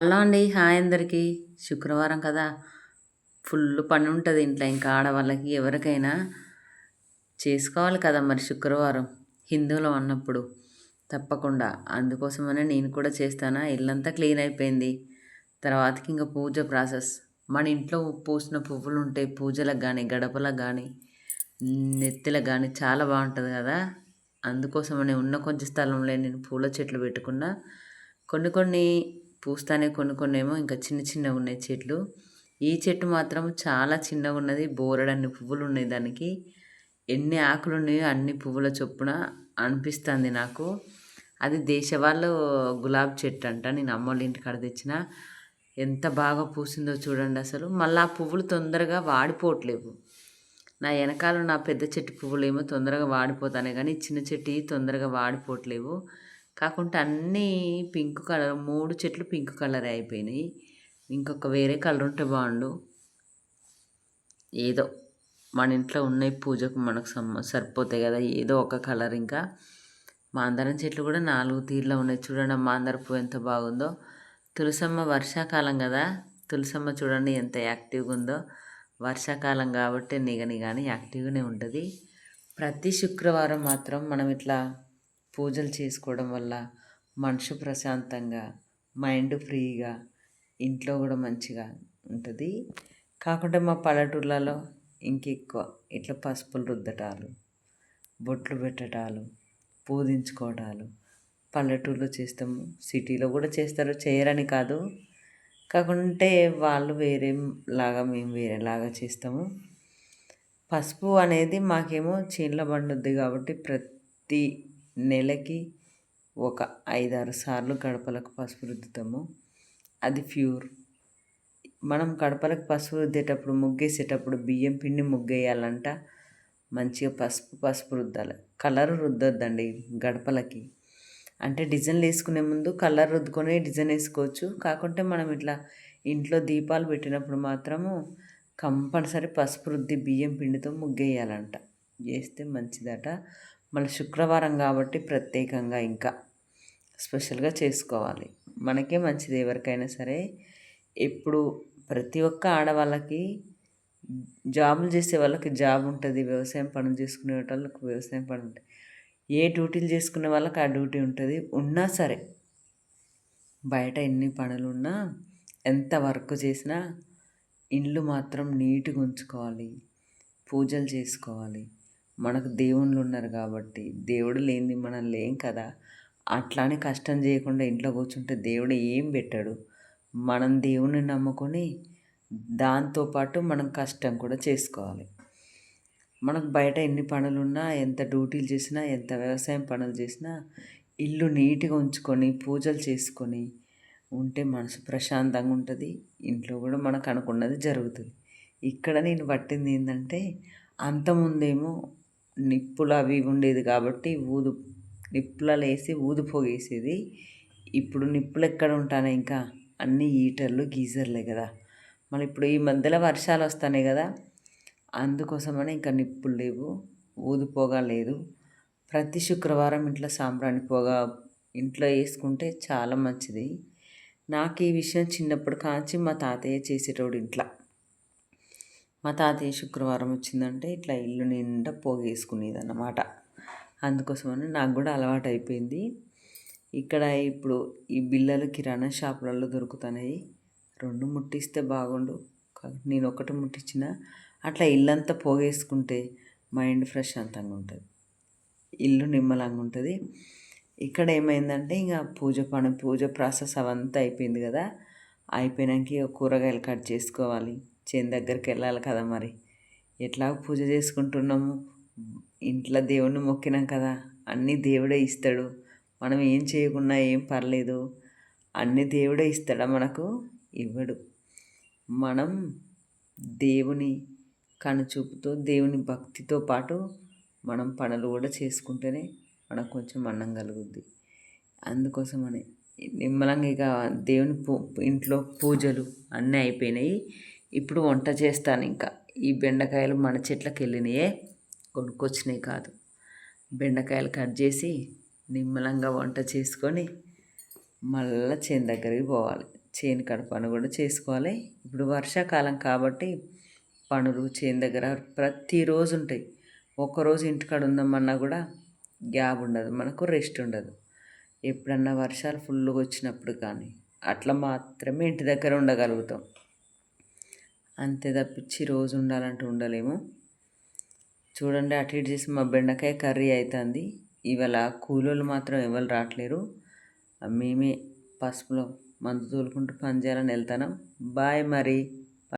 Hello అండి hi అందరికీ. శుక్రవారం కదా. ఫుల్ పని ఉంటుంది ఇంట్లో ఇంకా ఆడవాళ్ళకి ఎవరికైనా చేసుకోవాలి కదా మరి శుక్రవారం. హిందువులు అన్నప్పుడు తప్పకుండా. అందుకోసమనే నేను కూడా చేస్తానా. ఇల్లంతా క్లీన్ అయిపోయింది. తర్వాతకి ఇంకా పూజ ప్రాసెస్. మన ఇంట్లో పూసిన పువ్వులు ఉంటాయి పూజలకు కానీ గడపలకు కానీ నెత్తిలకు కానీ చాలా బాగుంటుంది కదా. అందుకోసమనే ఉన్న కొంచెం స్థలంలో నేను పూల చెట్లు పెట్టుకున్నా. కొన్ని కొన్ని పూస్తానే కొన్ని కొన్ని ఏమో ఇంకా చిన్న చిన్నగా ఉన్నాయి చెట్లు. ఈ చెట్టు మాత్రం చాలా చిన్నగా ఉన్నది బోరడన్ని పువ్వులు ఉన్నాయి దానికి. ఎన్ని ఆకులు ఉన్నాయో అన్ని పువ్వుల చొప్పున అనిపిస్తుంది నాకు. అది దేశవాళ్ళు గులాబీ చెట్టు అంట నేను అమ్మోళ్ళ ఇంటికాడ తెచ్చిన. ఎంత బాగా పూసిందో చూడండి అసలు. మళ్ళీ ఆ పువ్వులు తొందరగా వాడిపోవట్లేవు. నా వెనకాల నా పెద్ద చెట్టు పువ్వులు ఏమో తొందరగా వాడిపోతానే కానీ చిన్న చెట్టు తొందరగా వాడిపోవట్లేవు. కాకుండా అన్నీ పింక్ కలర్ మూడు చెట్లు పింక్ కలర్ అయిపోయినాయి. ఇంకొక వేరే కలర్ ఉంటే బాగుండు. ఏదో మన ఇంట్లో ఉన్నాయి పూజకు మనకు సమ సరిపోతాయి కదా ఏదో ఒక కలర్ ఇంకా. మాందరం చెట్లు కూడా నాలుగు తీర్లో ఉన్నాయి. చూడండి మాందర పువ్వు ఎంత బాగుందో. తులసమ్మ వర్షాకాలం కదా తులసమ్మ చూడండి ఎంత యాక్టివ్గా ఉందో. వర్షాకాలం కాబట్టి నిగని కానీ యాక్టివ్గానే ఉంటుంది. ప్రతి శుక్రవారం మాత్రం మనం ఇట్లా పూజలు చేసుకోవడం వల్ల మనసు ప్రశాంతంగా మైండ్ ఫ్రీగా ఇంట్లో కూడా మంచిగా ఉంటుంది. కాకుంటే మా పల్లెటూర్లలో ఇంకెక్కువ ఇట్లా పసుపులు రుద్దటాలు బొట్లు పెట్టటాలు పూజించుకోవటాలు. పల్లెటూరులో చేస్తాము సిటీలో కూడా చేస్తారు చేయరని కాదు. కాకుంటే వాళ్ళు వేరే లాగా మేము వేరేలాగా చేస్తాము. పసుపు అనేది మాకేమో చీన్ల బండుద్ది కాబట్టి ప్రతి నెలకి ఒక ఐదారు సార్లు గడపలకు పసుపు రుద్దుతాము. అది ప్యూర్. మనం గడపలకు పసుపు రుద్దేటప్పుడు ముగ్గేసేటప్పుడు బియ్యం పిండి ముగ్గేయాలంట. మంచిగా పసుపు పసుపు రుద్దాలి. కలర్ రుద్దొద్దండి గడపలకి. అంటే డిజైన్లు వేసుకునే ముందు కలర్ రుద్దుకొని డిజైన్ వేసుకోవచ్చు. కాకుంటే మనం ఇట్లా ఇంట్లో దీపాలు పెట్టినప్పుడు మాత్రము కంపల్సరీ పసుపు రుద్ది బియ్యం పిండితో ముగ్గేయాలంట. చేస్తే మంచిదట. మళ్ళీ శుక్రవారం కాబట్టి ప్రత్యేకంగా ఇంకా స్పెషల్గా చేసుకోవాలి. మనకే మంచిది ఎవరికైనా సరే. ఎప్పుడు ప్రతి ఒక్క ఆడవాళ్ళకి జాబులు చేసే వాళ్ళకి జాబ్ ఉంటుంది. వ్యవసాయం పనులు చేసుకునే వాళ్ళకి వ్యవసాయం పని ఉంటుంది. ఏ డ్యూటీలు చేసుకునే వాళ్ళకి ఆ డ్యూటీ ఉంటుంది. ఉన్నా సరే బయట ఎన్ని పనులు ఉన్నా ఎంత వర్క్ చేసినా ఇల్లు మాత్రం నీట్గా ఉంచుకోవాలి. పూజలు చేసుకోవాలి. మనకు దేవుళ్ళు ఉన్నారు కాబట్టి దేవుడు లేనిది మనం లేం కదా? అట్లానే కష్టం చేయకుండా ఇంట్లో కూర్చుంటే దేవుడు ఏం పెట్టాడు? మనం దేవుని నమ్ముకొని దాంతోపాటు మనం కష్టం కూడా చేసుకోవాలి. మనకు బయట ఎన్ని పనులు ఉన్నా ఎంత డ్యూటీలు చేసినా ఎంత వ్యవసాయం పనులు చేసినా ఇల్లు నీట్గా ఉంచుకొని పూజలు చేసుకొని ఉంటే మనసు ప్రశాంతంగా ఉంటుంది. ఇంట్లో కూడా మనకు అనుకున్నది జరుగుతుంది. ఇక్కడ నేను పట్టింది ఏంటంటే అంతముందేమో నిప్పులు అవి ఉండేది కాబట్టి ఊదు నిప్పులలో వేసి ఊదు పొగేసేది. ఇప్పుడు నిప్పులు ఎక్కడ ఉంటాయి ఇంకా అన్నీ హీటర్లు గీజర్లే కదా. మళ్ళీ ఇప్పుడు ఈ మధ్యలో వర్షాలు వస్తున్నాయి కదా. అందుకోసమని ఇంకా నిప్పులు లేవు ఊదు పొగ లేదు. ప్రతి శుక్రవారం ఇంట్లో సాంబ్రాణి పొగ ఇంట్లో వేసుకుంటే చాలా మంచిది. నాకు ఈ విషయం చిన్నప్పుడు కాంచి మా తాతయ్య చేసేటోడు ఇంట్లో. మా తాతయ్య శుక్రవారం వచ్చిందంటే ఇట్లా ఇల్లు నిండా పోగేసుకునేది అన్నమాట అందుకోసమని నాకు కూడా అలవాటు అయిపోయింది ఇక్కడ ఇప్పుడు ఈ బిల్లలు కిరాణా షాపులలో దొరుకుతున్నాయి. రెండు ముట్టిస్తే బాగుండు. నేను ఒకటి ముట్టించిన. అట్లా ఇల్లంతా పోగేసుకుంటే మైండ్ ప్రశాంతంగా ఉంటుంది. ఇల్లు నిమ్మలంగా ఉంటుంది. ఇక్కడ ఏమైందంటే ఇంకా పూజ పని పూజ ప్రాసెస్ అవంతా అయిపోయింది కదా. అయిపోయినాక కూరగాయలు కట్ చేసుకోవాలి. చేను దగ్గరికి వెళ్ళాలి కదా మరి. ఎట్లా పూజ చేసుకుంటున్నాము? ఇంట్లో దేవుణ్ణి మొక్కినాం కదా అన్నీ దేవుడే ఇస్తాడు. మనం ఏం చేయకున్నా ఏం పర్లేదు. అన్ని దేవుడే ఇస్తాడా మనకు? ఇవ్వడు. మనం దేవుని కనుచూపుతో దేవుని భక్తితో పాటు మనం పనులు కూడా చేసుకుంటేనే మనకు కొంచెం అన్నం కలుగుద్ది. అందుకోసమని నిమ్మలంగా ఇక దేవుని పూ ఇంట్లో పూజలు అన్నీ అయిపోయినాయి. ఇప్పుడు వంట చేస్తాను ఇంకా. ఈ బెండకాయలు మన చెట్లకు వెళ్ళినాయే కొనుక్కొచ్చినాయి కాదు. బెండకాయలు కట్ చేసి నిమ్మలంగా వంట చేసుకొని మళ్ళీ చేను దగ్గరికి పోవాలి. చేను కడ పని కూడా చేసుకోవాలి. ఇప్పుడు వర్షాకాలం కాబట్టి పనులు చేను దగ్గర ప్రతిరోజు ఉంటాయి. ఒక్కరోజు ఇంటికాడ ఉందామన్నా కూడా గ్యాప్ ఉండదు. మనకు రెస్ట్ ఉండదు. ఎప్పుడన్నా వర్షాలు ఫుల్గా వచ్చినప్పుడు కానీ అట్లా మాత్రమే ఇంటి దగ్గర ఉండగలుగుతాం. అంతే తప్పించి రోజు ఉండాలంటే ఉండలేము. చూడండి అటు ఇటు చేసి మా బెండకాయ కర్రీ అవుతుంది ఇవాళ కూలోళ్ళు మాత్రం ఎవరు రావట్లేరు మేమే పసుపులో మందు తోలుకుంటూ పని చేయాలని వెళ్తాను బాయ్ మరి.